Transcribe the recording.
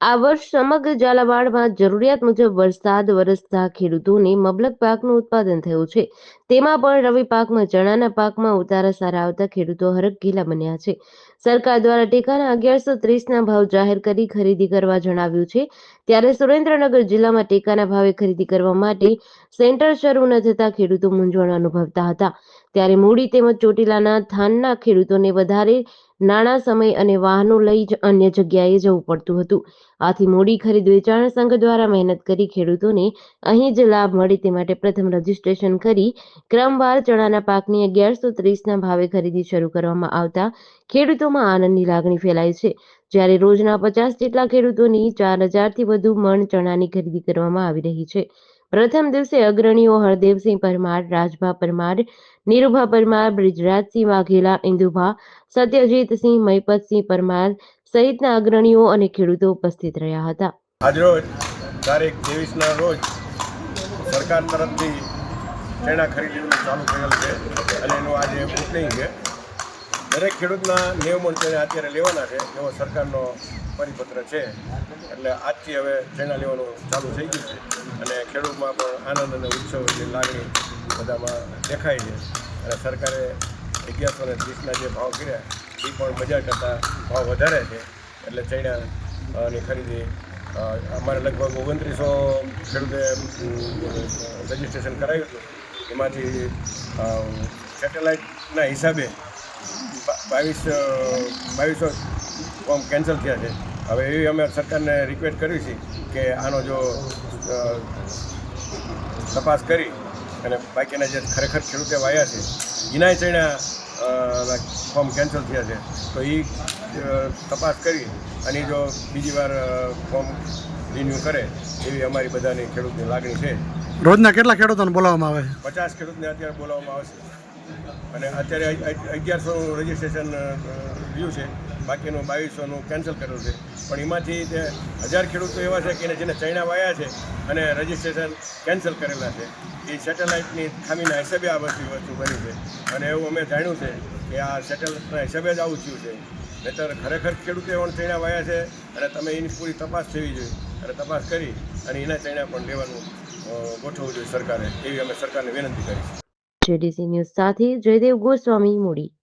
આ વર્ષ સમગ્ર ઝાલાવાડમાં જરૂરિયાત મુજબ વરસાદ, વરસતા ખેડૂતોને મબલક પાકનું ઉત્પાદન થયું છે. તેમાં પણ રવિ પાકમાં, ચણાના પાકમાં ઉતારા સારા આવતા ખેડૂતો હરખઘેલા બન્યા છે. સરકાર દ્વારા ટેકાના અગિયારસો ત્રીસના ભાવ જાહેર કરી ખરીદી કરવા જણાવ્યું છે. ત્યારે સુરેન્દ્રનગર જિલ્લામાં ટેકાના ભાવે ખરીદી કરવા માટે સેન્ટર શરૂ ન થતા ખેડૂતો મૂંઝવણ અનુભવતા હતા. ત્યારે મૂડી તેમજ ચોટીલાના થાનના ખેડૂતોને વધારે નાણાં, સમય અને વાહનો લઈ અન્ય જગ્યાએ જવું પડતું હતું. આથી મૂડી ખરીદ વેચાણ સંઘ દ્વારા મહેનત કરી ખેડૂતોને અહીં જ લાભ મળે તે માટે પ્રથમ રજીસ્ટ્રેશન કરી ક્રમવાર ચણાના પાકની અગિયારસો ત્રીસના ભાવે ખરીદી શરૂ કરવામાં આવતા ખેડૂતોમાં આનંદની લાગણી ફેલાઈ છે. જ્યારે રોજના પચાસ જેટલા ખેડૂતોની ચાર હજારથી વધુ મણ ચણાની ખરીદી કરવામાં આવી રહી છે. પ્રથમ દિવસે અગ્રણીઓ હરદેવસિંહ પરમાર, રાજભા પરમાર, નીરુભા પરમાર, બ્રિજરાજસિંહ વાઘેલા ઇન્દુભા સત્યજીતસિંહ મહિપતસિંહ પરમાર સહિતના અગ્રણીઓ અને ખેડૂતો ઉપસ્થિત રહ્યા હતા. આજરોજ તારીખ ત્રેવીસના રોજ સરકાર તરફથી ચાલુ થયેલ છે અને એનું આજે ઓપનિંગ છે. દરેક ખેડૂતના નિયમો તેને અત્યારે લેવાના છે, એવો સરકારનો પરિપત્ર છે. એટલે આજથી હવે ચણા લેવાનું ચાલુ થઈ ગયું છે. અને ખેડૂતમાં પણ આનંદ અને ઉત્સવની લાગણી બધામાં દેખાય છે. અને સરકારે અગિયારસો ને ત્રીસના જે ભાવ કર્યા, એ પણ બજાર કરતાં ભાવ વધારે છે. એટલે ચૈણાની ખરીદી અમારે લગભગ ઓગણત્રીસો ખેડૂતે રજીસ્ટ્રેશન કરાવ્યું હતું. એમાંથી સેટેલાઇટના હિસાબે બાવીસ બાવીસો ફોર્મ કેન્સલ થયા છે. હવે એવી અમે સરકારને રિક્વેસ્ટ કરી છે કે આનો જો તપાસ કરી અને બાકીના જે ખરેખર ખેડૂતે વાયા છે એનાય ચણા ફોર્મ કેન્સલ થયા છે. તો એ તપાસ કરી અને જો બીજી વાર ફોર્મ રિન્યુ કરે એવી અમારી બધાની ખેડૂતની લાગણી છે. રોજના કેટલા ખેડૂતોને બોલાવવામાં આવે છે? પચાસ ખેડૂતને અત્યારે બોલાવવામાં આવશે અને અત્યારે અગ- અગ- અગિયારસોનું રજીસ્ટ્રેશન થયું છે. બાકીનું બાવીસોનું કેન્સલ કરેલું છે. પણ એમાંથી તે હજાર ખેડૂતો એવા છે કે જેને ચૈણા વાયા છે અને રજીસ્ટ્રેશન કેન્સલ કરેલા છે, એ સેટેલાઇટની ખામીના હિસાબે આ વસ્તુ વસ્તુ બની છે. અને એવું અમે જાણ્યું છે કે આ સેટેલાઇટના હિસાબે જ આવું થયું છે. નહીતર ખરેખર ખેડૂતો એવા ચૈણા વાયા છે અને તમે એની પૂરી તપાસ થવી જોઈએ. અને તપાસ કરી અને એના ચૈણા પણ લેવાનું ગોઠવવું જોઈએ સરકારે. એવી અમે સરકારને વિનંતી કરી જેડીસી ન્યૂઝ સાથે જયદેવ ગોસ્વામી મૂડી.